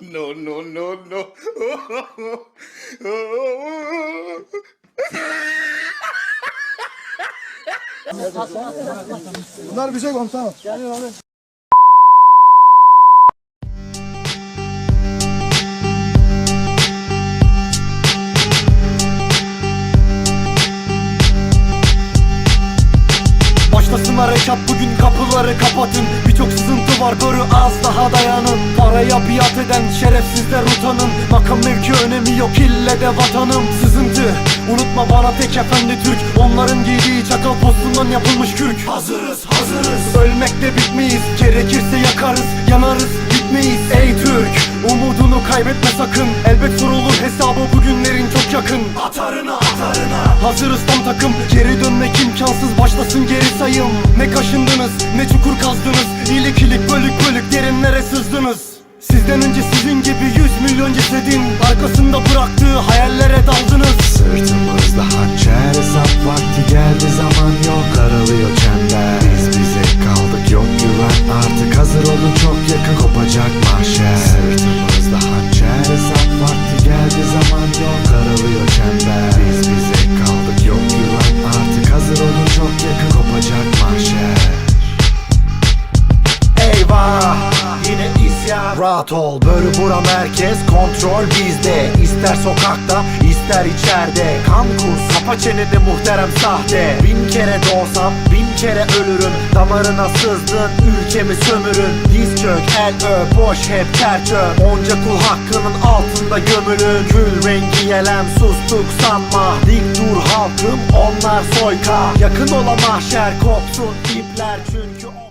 no, no, no, no. Bunlar bir şey komutanım. Başlasın harekat bugün kapıları kapatın. Birçok sızıntı var görü az daha dayanın. Paraya biat eden şerefsizler utanın. Makam mevki önemi yok ille de vatanım. Sızıntı unutma bana tek efendi Türk. Onların giydiği çakal postundan yapılmış kürk. Hazırız hazırız. Ölmekle bitmeyiz gerekirse yakarız yanarız gitmeyiz Ey Türk umudunu kaybetme sakın. Elbet sorulur hesabı bugünlerin çok yakın. Atarına Hazırız tam takım geri dönmek imkansız başlasın geri sayım. Ne kaşındınız ne çukur kazdınız İlik ilik bölük bölük derinlere sızdınız. Sizden önce sizin gibi yüz milyon cesedin Arkasında bıraktığı hayallere daldınız. Sırtımızda hançer hesap vakti geldi zaman yok Karalıyor çember. Biz bize kaldık yok güven Artık hazır olun çok yakın kopacak mahşer. Sırtımızda Rahat ol. Bölü bura merkez kontrol bizde. İster sokakta ister içeride. Kan kur sapa çeneni muhterem sahte. Bin kere doğsam bin kere ölürüm. Damarına sızdın ülkemi sömürün. Diz çök el öp boş hep ter çöp. Onca kul hakkının altında gömülün. Kül rengi yelem sustuk sanma. Dik dur halkım onlar soyka. Yakın ola mahşer kopsun ipler çünkü